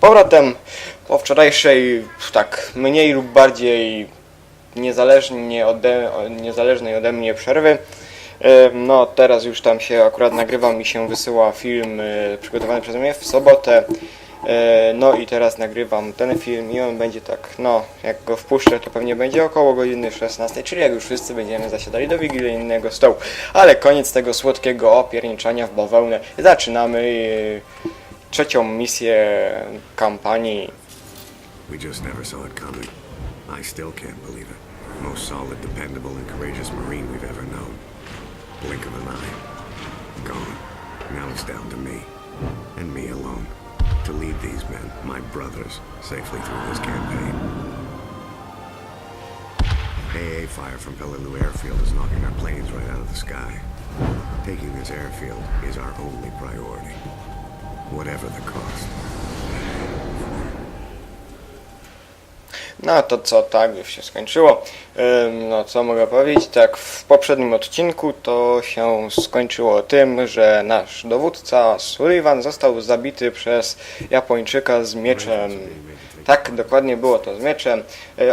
powrotem. Po wczorajszej, tak mniej lub bardziej niezależnie ode, niezależnej ode mnie przerwy. No, teraz już tam się akurat nagrywa, mi się wysyła film e, przygotowany przeze mnie w sobotę. E, No i teraz nagrywam ten film i on będzie tak, no, jak go wpuszczę, to pewnie będzie około godziny 16, czyli jak już wszyscy będziemy zasiadali do wigilijnego stołu. Ale koniec tego słodkiego opierniczania w bawełnę. Zaczynamy e, trzecią misję kampanii. We just never saw it coming. I still can't believe it. Most solid, dependable, and courageous Marine we've ever known. Blink of an eye. Gone. Now it's down to me. And me alone. To lead these men, my brothers, safely through this campaign. AA fire from Peleliu Airfield is knocking our planes right out of the sky. Taking this airfield is our only priority. Whatever the cost. No to co, tak już się skończyło. No co mogę powiedzieć? Tak, w poprzednim odcinku to się skończyło tym, że nasz dowódca Sullivan został zabity przez Japończyka z mieczem. Tak, dokładnie było to z mieczem.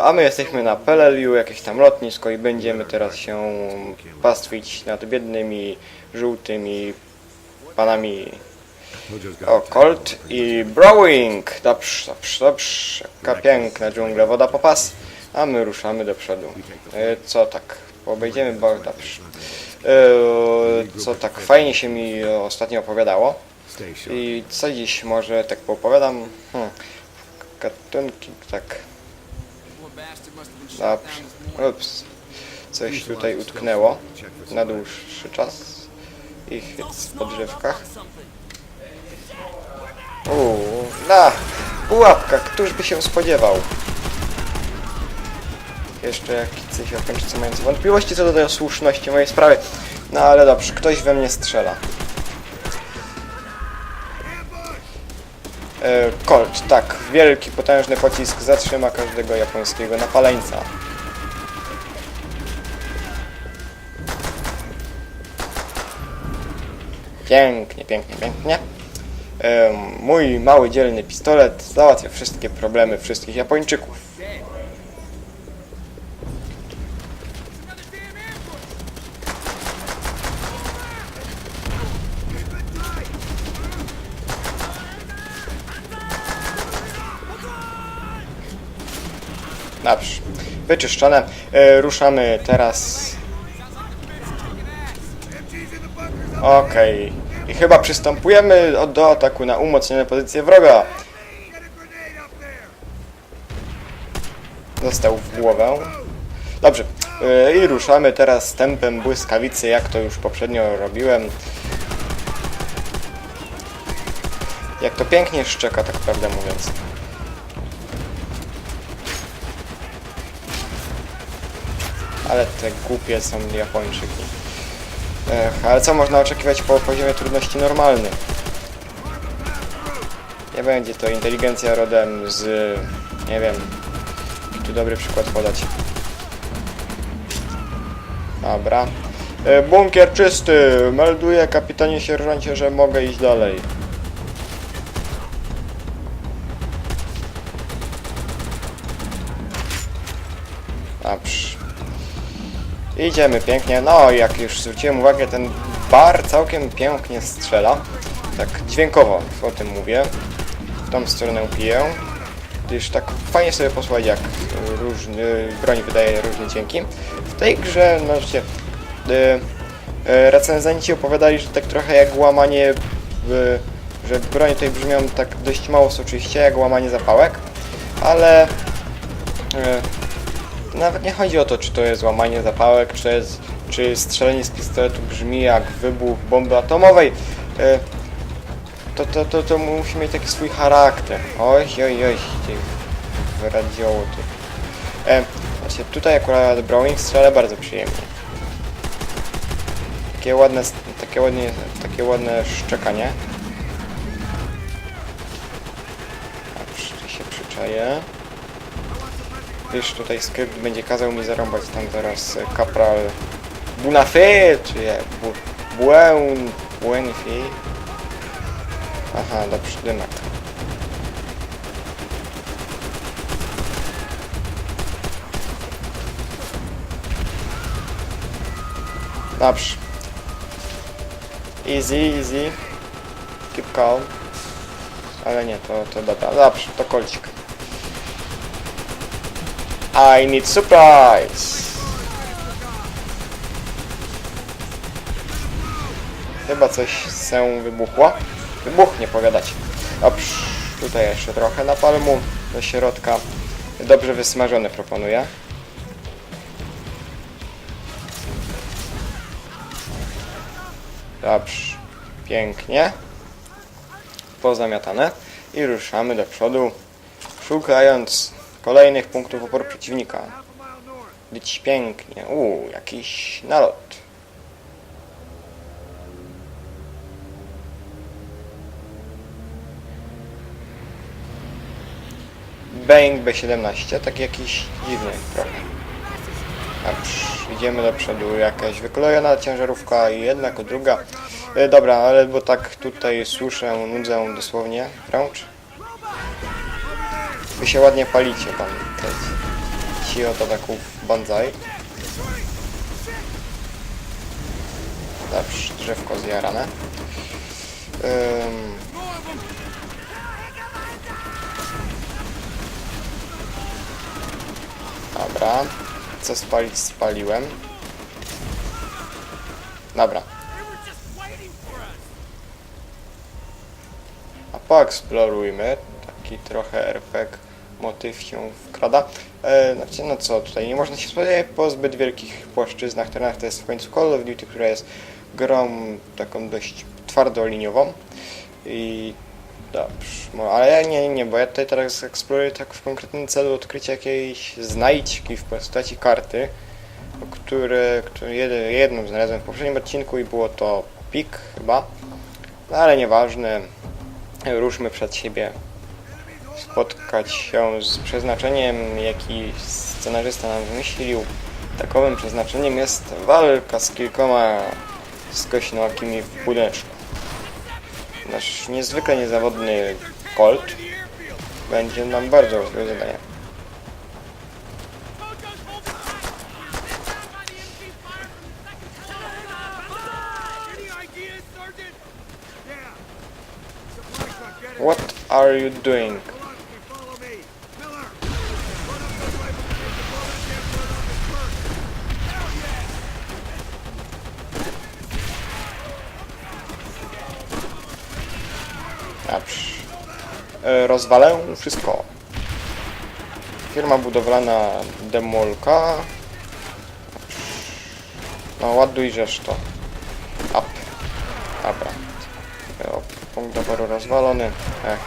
A my jesteśmy na Peleliu, jakieś tam lotnisko i będziemy teraz się pastwić nad biednymi, żółtymi panami o, Colt i Browing. Dobrze, dobrze, dobrze. Jaka piękna dżungla, woda po pas. A my ruszamy do przodu. E, co tak? Obejdziemy bardzo dobrze. E, co tak fajnie się mi ostatnio opowiadało. I co dziś może tak poopowiadam? Hmm. Gatunki, tak. Dobrze. Ups. Coś tutaj utknęło na dłuższy czas. I chyt w podrzewkach. Uuu, na! Pułapka, któż by się spodziewał? Jeszcze jakiś Japończycy mający wątpliwości co do tej słuszności mojej sprawy. No ale dobrze, ktoś we mnie strzela. E, Colt, tak, wielki, potężny pocisk zatrzyma każdego japońskiego napaleńca. Pięknie, pięknie, pięknie. Mój mały, dzielny pistolet załatwia wszystkie problemy wszystkich Japończyków. Dobrze. Wyczyszczone. E, ruszamy teraz. Okej. I chyba przystępujemy do ataku na umocnione pozycje wroga. Został w głowę. Dobrze. E, I ruszamy teraz tempem błyskawicy, jak to już poprzednio robiłem. Jak to pięknie szczeka, tak prawdę mówiąc. Ale te głupie są Japończyki. Ech, ale co można oczekiwać po poziomie trudności normalnym? Nie będzie to inteligencja rodem z... nie wiem... Tu dobry przykład podać. Dobra. E, Bunkier czysty! Melduję kapitanie sierżancie, że mogę iść dalej. Dobrze. Idziemy pięknie. No, jak już zwróciłem uwagę, ten bar całkiem pięknie strzela. Tak dźwiękowo o tym mówię. W tą stronę piję. Gdyż tak fajnie sobie posłuchać, jak różny, broń wydaje różne dźwięki. W tej grze, no wiecie, y, y, recenzenci opowiadali, że tak trochę jak łamanie, y, że bronie tutaj brzmią tak dość mało soczyście, jak łamanie zapałek, ale y, nawet nie chodzi o to, czy to jest łamanie zapałek, czy, jest, czy strzelenie z pistoletu brzmi jak wybuch bomby atomowej. E, To, to, to, to musi mieć taki swój charakter. Oj, oj, oj, ty radioło ty. E, właśnie tutaj akurat Browning strzela bardzo przyjemnie. Takie ładne, takie ładnie, takie ładne szczekanie. Się przyczaję. Już tutaj skrypt będzie kazał mi zarąbać tam zaraz e, kapral Bunafé, czy jak? Bu, buen, buenfi. Aha, dobrze, dymak. Dobrze. Easy, easy. Keep calm. Ale nie, to, to dobra. Dobrze, to kolcik. I need surprise! Chyba coś się wybuchło. Wybuchnie, pogadać. Dobrze, tutaj jeszcze trochę napalmu do środka. Dobrze wysmażone proponuję. Dobrze, pięknie. Pozamiatane. I ruszamy do przodu, szukając kolejnych punktów oporu przeciwnika. Być pięknie. Uuu, jakiś nalot. Boeing B-17, tak jakiś dziwny trochę. Idziemy do przodu, jakaś wykolejona ciężarówka i jedna, druga. E, dobra, ale bo tak tutaj słyszę, nudzę dosłownie wręcz. Wy się ładnie palicie tam, ci otaków banzai. Dobrze, drzewko zjarane. Ym, Dobra. Co spalić spaliłem. Dobra. A poeksplorujmy. Taki trochę RPG motyw się wkrada. E, znaczy, no co tutaj, nie można się spodziewać po zbyt wielkich płaszczyznach, terenach. To jest w końcu Call of Duty, która jest grą taką dość twardoliniową. I Dobrze, no, ale ja nie, nie, bo ja tutaj teraz eksploruję tak w konkretnym celu odkrycia jakiejś znajdźki w postaci karty, które, które jed, jedną znalazłem w poprzednim odcinku i było to pik chyba, no, ale nieważne, ruszmy przed siebie, spotkać się z przeznaczeniem, jaki scenarzysta nam wymyślił. Takowym przeznaczeniem jest walka z kilkoma skośnołakimi w budyneczku. Nasz niezwykle niezawodny Colt będzie nam bardzo zadanie. What are you doing? Rozwalę wszystko. Firma budowlana Demolka. No ładuj żeż to. Up. Dobra. E, O, punkt oporu rozwalony. Ech.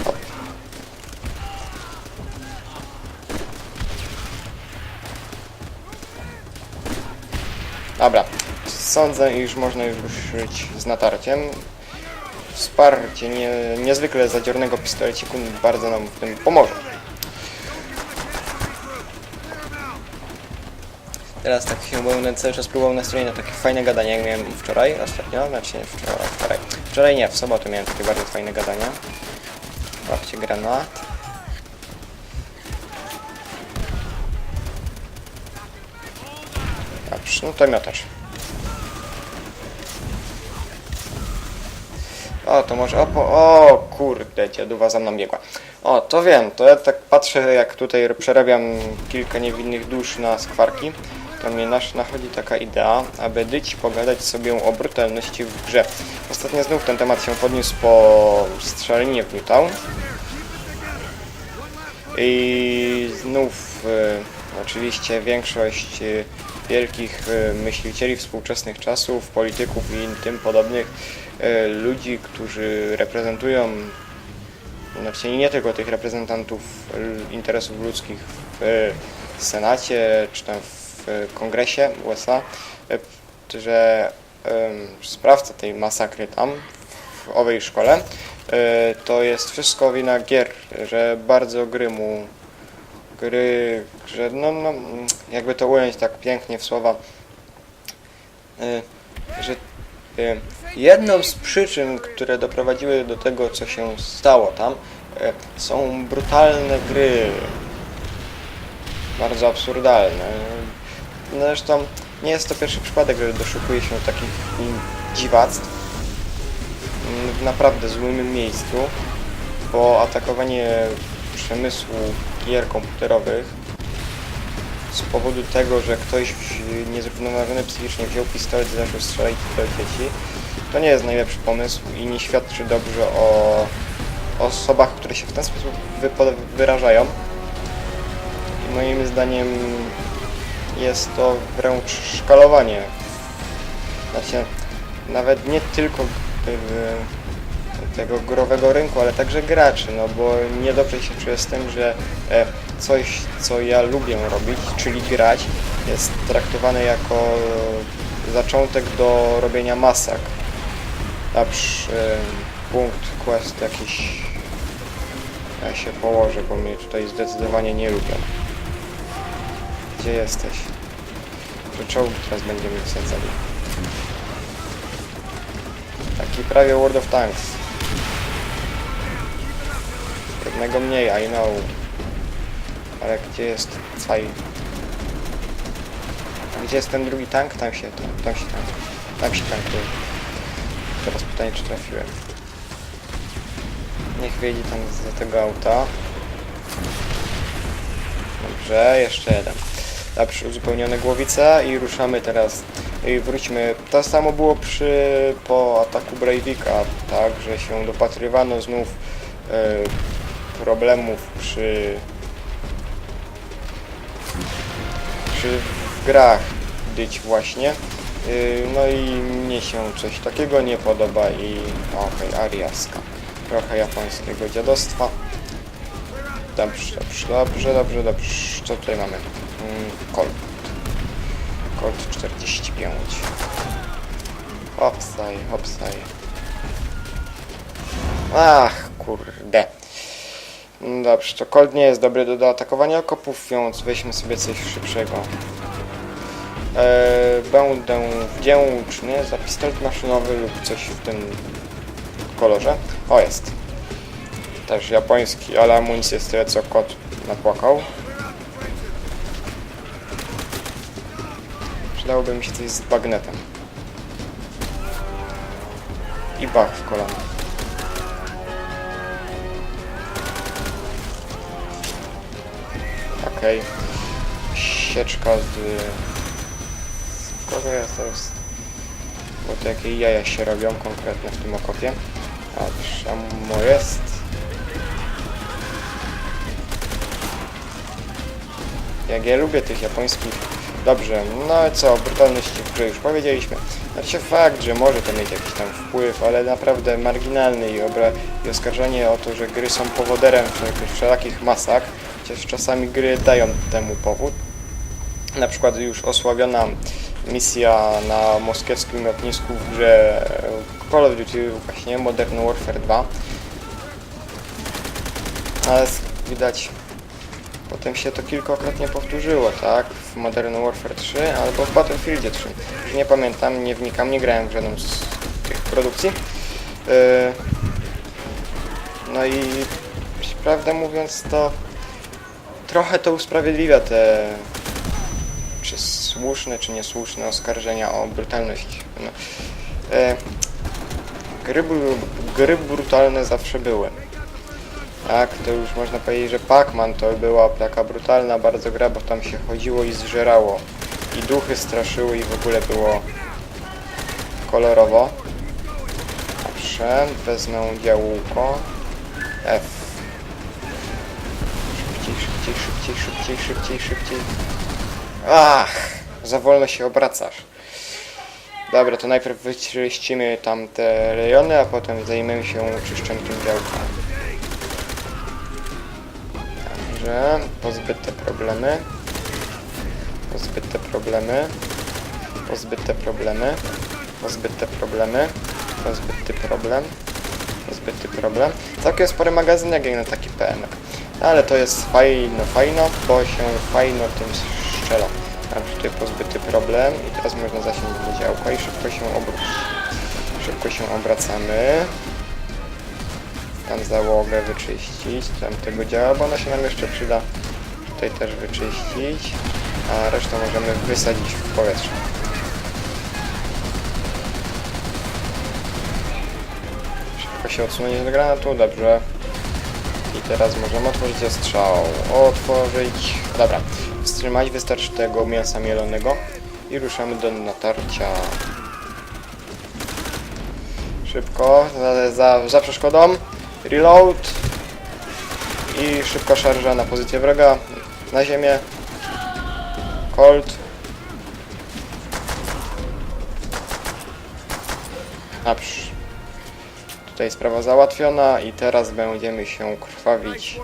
Up. Dobra. Sądzę, iż można już ruszyć z natarciem wsparcie nie, niezwykle zadziornego pistoleciku bardzo nam w tym pomoże. Teraz tak się będę cały czas próbował nastroić na takie fajne gadanie, jak miałem wczoraj, ostatnio, znaczy wczoraj, wczoraj. Wczoraj nie, w sobotę miałem takie bardzo fajne gadanie. Łapcie granat. Dobrze, no to miotacz. O, to może opo... O, kurde, dziaduwa za mną biegła. O, to wiem, to ja tak patrzę, jak tutaj przerabiam kilka niewinnych dusz na skwarki, to mnie nasz nachodzi taka idea, aby dyć pogadać sobie o brutalności w grze. Ostatnio znów ten temat się podniósł po strzelinie w Newtown. I znów e, oczywiście większość e, wielkich e, myślicieli współczesnych czasów, polityków i tym podobnych e, ludzi, którzy reprezentują, znaczy nie tylko tych reprezentantów interesów ludzkich w e, Senacie czy tam w Kongresie USA, że sprawca tej masakry tam, w owej szkole, to jest wszystko wina gier, że bardzo gry mu gry, że no, no jakby to ująć tak pięknie w słowa, y, że y, jedną z przyczyn, które doprowadziły do tego, co się stało tam, y, są brutalne gry. Bardzo absurdalne. Zresztą Nie jest to pierwszy przypadek, że doszukuje się takich dziwactw w naprawdę złym miejscu, bo atakowanie przemysłu gier komputerowych z powodu tego, że ktoś niezrównoważony psychicznie wziął pistolet i zaczął strzelać do dzieci, to nie jest najlepszy pomysł i nie świadczy dobrze o osobach, które się w ten sposób wyrażają. I moim zdaniem jest to wręcz szkalowanie. Znaczy, nawet nie tylko y, tego growego rynku, ale także graczy, no bo niedobrze się czuję z tym, że e, coś, co ja lubię robić, czyli grać, jest traktowane jako zaczątek do robienia masakr. Na przy, e, punkt quest jakiś ja się położę, bo mnie tutaj zdecydowanie nie lubią. Gdzie jesteś? To czołgi teraz będziemy wsadzali. Taki prawie World of Tanks. Jednego mniej, I know. Ale gdzie jest caj? Gdzie jest ten drugi tank? Tam się, tam, tam się tank. Tam się tankuje. Teraz pytanie, czy trafiłem. Niech wyjdzie tam za tego auta. Dobrze, jeszcze jeden. Dobrze, uzupełnione głowice i ruszamy teraz. I wróćmy. To samo było przy po ataku Breivika, tak, że się dopatrywano znów e, problemów przy przy grach być właśnie. Yy, No i mnie się coś takiego nie podoba i okej, ariaska. Trochę japońskiego dziadostwa. Dobrze, dobrze, dobrze, dobrze, dobrze. Co tutaj mamy? Mm, Colt. Colt 45. Hopsaj, hopsaj. Ach, kurde. Dobrze, to Colt nie jest dobry do, do atakowania okopów, więc weźmy sobie coś szybszego. Eee, będę wdzięczny za pistolet maszynowy lub coś w tym kolorze. O, jest. Też japoński, ale amunicja jest tyle, co kot napłakał. Przydałoby mi się coś z bagnetem. I bach w kolano. Okej. Sieczka z... z kogo jest teraz? Bo to jakie jaja się robią konkretne w tym okopie. A czemu jest? Jak ja lubię tych japońskich... Dobrze, no i co, o brutalności w grze już powiedzieliśmy. Znaczy fakt, że może to mieć jakiś tam wpływ, ale naprawdę marginalny i, obra- i oskarżanie o to, że gry są powoderem wszelakich masakr, chociaż czasami gry dają temu powód. Na przykład już osławiona misja na moskiewskim lotnisku w grze Call of Duty właśnie Modern Warfare 2. Ale widać Potem się to kilkakrotnie powtórzyło, tak? W Modern Warfare 3 albo w Battlefieldzie 3. Już nie pamiętam, nie wnikam, nie grałem w żadną z tych produkcji. Yy, No i prawdę mówiąc to trochę to usprawiedliwia te czy słuszne, czy niesłuszne oskarżenia o brutalność. No, e, gry, gry brutalne zawsze były. Tak, to już można powiedzieć, że Pac-Man to była taka brutalna bardzo gra, bo tam się chodziło i zżerało. I duchy straszyły i w ogóle było kolorowo. Dobrze, wezmę działko. F. Szybciej, szybciej, szybciej, szybciej, szybciej. Ach, za wolno się obracasz. Dobra, to najpierw wyczyścimy tam te rejony, a potem zajmiemy się czyszczeniem działka. Dobrze, pozbyte problemy. Pozbyte problemy. Pozbyte problemy. Pozbyte problemy. Pozbyty problem. Pozbyty problem. Całkiem spory magazynek jak na taki PN. Ale to jest fajno, fajno, bo się fajno tym strzela. Mam tutaj pozbyty problem i teraz można zasięgnąć do działka i szybko się obrócić. Szybko się obracamy tam załogę wyczyścić, tam tego działa, bo ona się nam jeszcze przyda tutaj też wyczyścić. a resztę możemy wysadzić w powietrze. Szybko się odsunięcie od granatu, dobrze. Teraz możemy otworzyć strzał. Otworzyć. Dobra. Wstrzymać wystarczy tego mięsa mielonego. I ruszamy do natarcia. Szybko, za, za, za przeszkodą. Reload. I szybka szarża na pozycję wroga. Na ziemię. Colt. Naprzód. Tutaj sprawa załatwiona i teraz będziemy się krwawić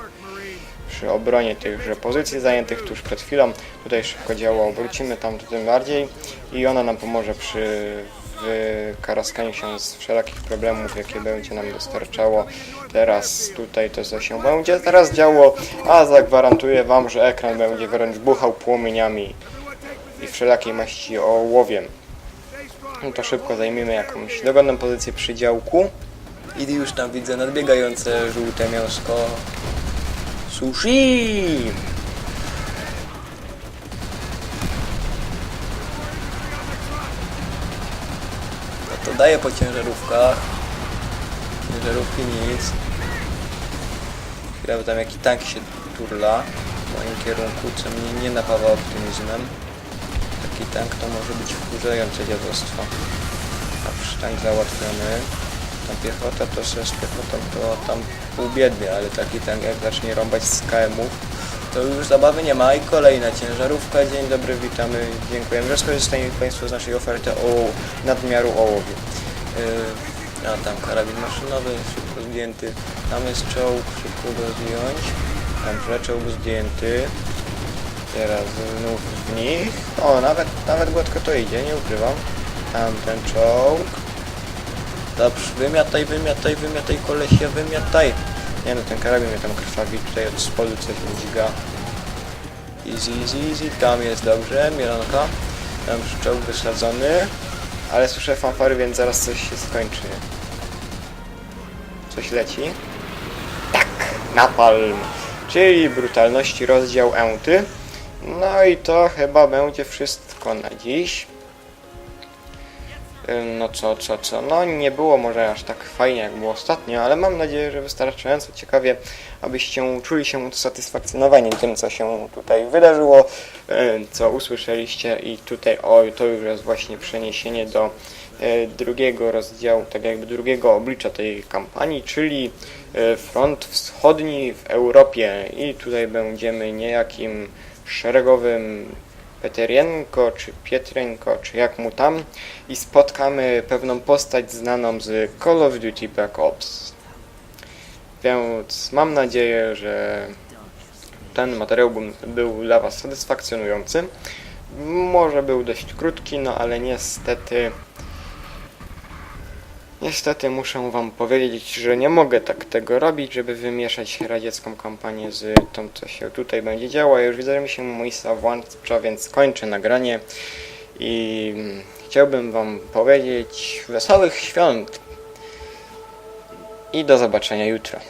przy obronie tychże pozycji zajętych tuż przed chwilą. Tutaj szybko działo obrócimy tam tym bardziej i ona nam pomoże przy wykaraskaniu się z wszelakich problemów, jakie będzie nam dostarczało. Teraz tutaj to co się będzie teraz działo, a zagwarantuję Wam, że ekran będzie wręcz buchał płomieniami i wszelakiej maści ołowiem. No to szybko zajmiemy jakąś dogodną pozycję przy działku. I już tam widzę nadbiegające żółte mięsko. Sushi! No to daję po ciężarówkach. Ciężarówki nic. Chwilę tam jaki tank się turla w moim kierunku, co mnie nie napawa optymizmem. Taki tank to może być wkurzające dziadostwo. A tank załatwiony. Tam piechota to se z piechotą to tam pół biednie, ale taki tank jak zacznie rąbać z KM-ów, to już zabawy nie ma. I kolejna ciężarówka. Dzień dobry, witamy. Dziękujemy, że skorzystali Państwo z naszej oferty o nadmiaru ołowiu. Yy, a tam karabin maszynowy, szybko zdjęty. Tam jest czołg, szybko go zdjąć. Tam czołg zdjęty. Teraz znów w nich. O, nawet, nawet gładko to idzie, nie ukrywam. Tam ten czołg. Dobrze, wymiataj, wymiataj, wymiataj kolesie, wymiataj. Nie no, ten karabin mnie tam krwawi, tutaj od spodu coś dźga. Easy, easy, easy, tam jest dobrze, mielonka. Tam czołg wysadzony. Ale słyszę fanfary, więc zaraz coś się skończy. Coś leci. Tak, napalm. Czyli brutalności rozdział Enty. No i to chyba będzie wszystko na dziś. No co, co, co? No nie było może aż tak fajnie jak było ostatnio, ale mam nadzieję, że wystarczająco ciekawie, abyście czuli się usatysfakcjonowani tym, co się tutaj wydarzyło, co usłyszeliście i tutaj, o, to już jest właśnie przeniesienie do e, drugiego rozdziału, tak jakby drugiego oblicza tej kampanii, czyli e, front wschodni w Europie i tutaj będziemy niejakim szeregowym Peterienko, czy Pietrenko, czy jak mu tam i spotkamy pewną postać znaną z Call of Duty Black Ops. Więc mam nadzieję, że ten materiał był, dla Was satysfakcjonujący. Może był dość krótki, no ale niestety Niestety muszę wam powiedzieć, że nie mogę tak tego robić, żeby wymieszać radziecką kampanię z tą, co się tutaj będzie działo. Już widzę, że mi się Moisa włącza, więc kończę nagranie i chciałbym wam powiedzieć wesołych świąt i do zobaczenia jutro.